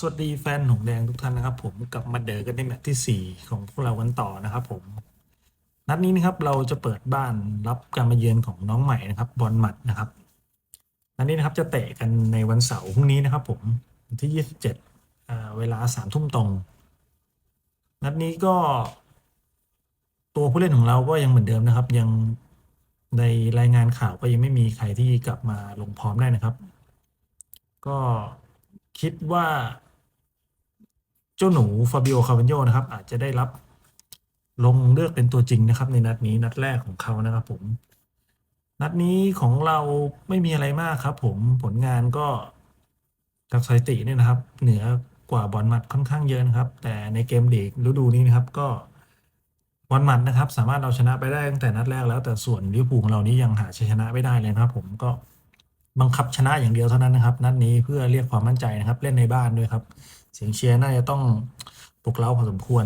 สวัสดีแฟนหงแดงทุกท่านนะครับ ผมกลับมาเดอกันในแมตช์ที่ 4 ของพวกเรากันต่อนะครับ ผม นัดนี้นะครับเราจะเปิดบ้านรับการมาเยือนของน้องใหม่นะครับบอลหมัดนะครับนัดนี้นะครับจะเตะกันในวันเสาร์พรุ่งนี้นะครับ ผมที่ 27อ่าเวลาสามทุ่มตรง นัดนี้ก็ ตัวผู้เล่นของเราก็ยังเหมือนเดิมนะครับ ยังในรายงานข่าวก็ยังไม่มีใครที่กลับมาลงพร้อมได้นะครับ ก็คิดว่า เจ้าหนูฟาบิโอคาร์ a นโยนะครับ อาจจะได้รับลงเลือกเป็นตัวจริงนะครับ ในนัดนี้นัดแรกของเขานะครับ ผม นัดนี้ของเราไม่มีอะไรมากครับ ผมผลงานก็จากสถิติเนี่ยนะครับ เหนือกว่าบอลมัดค่อนข้างเยอะนะครับ แต่ในเกมลีกฤดูนี้นะครับ ก็บอลมัดนะครับ สามารถเอาชนะไปได้ตั้งแต่นัดแรกแล้วแต่ส่วนลิเวอร์พูลของเรานี้ยังหาชัยชนะไม่ได้เลยนะครับ ผมก็ บังคับชนะอย่างเดียวเท่านั้นนะครับ นัดนี้เพื่อเรียกความมั่นใจนะครับ เล่นในบ้านด้วยครับ เสียงเชียร์น่าจะต้องปลุกเร้าพอสมควร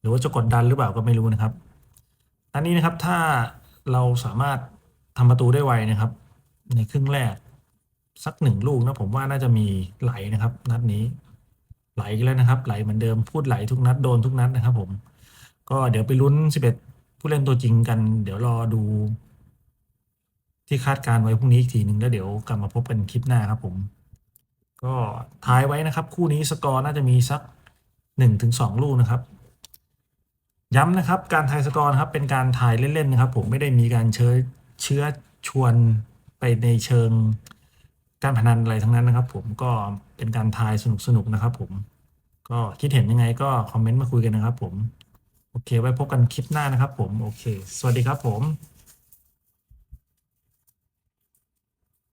หรือว่าจะกดดันหรือเปล่าก็ไม่รู้นะครับอันนี้นะครับถ้าเราสามารถทำประตูได้ไวนะครับ ในครึ่งแรก สักหนึ่งลูกนะผมว่าน่าจะมีไหลนะครับ นัดนี้ ไหลอีกแล้วนะครับ ไหลเหมือนเดิมพูดไหลทุกนัดโดนทุกนัดนะครับ ผม ก็เดี๋ยวไปลุ้น 11 ผู้เล่นตัวจริงกัน เดี๋ยวรอดู ที่คาดการณ์ไว้พรุ่งนี้อีกทีหนึ่งแล้วเดี๋ยวกลับมาพบกันคลิปหน้าครับผม ก็ทายไว้นะครับ คู่นี้สกอร์น่าจะมีสักหนึ่งถึงสองลูกนะครับ ย้ำนะครับการทายสกอร์นะครับเป็นการทายเล่นๆนะครับ ผมไม่ได้มีการเชื้อเชื้อชวนไปในเชิงการพนันอะไรทั้งนั้นนะครับ ผมก็เป็นการทายสนุกๆนะครับ ผมก็คิดเห็นยังไงก็คอมเมนต์มาคุยกันนะครับ ผม โอเค ไว้พบกันคลิปหน้านะครับ ผมโอเค สวัสดีครับผม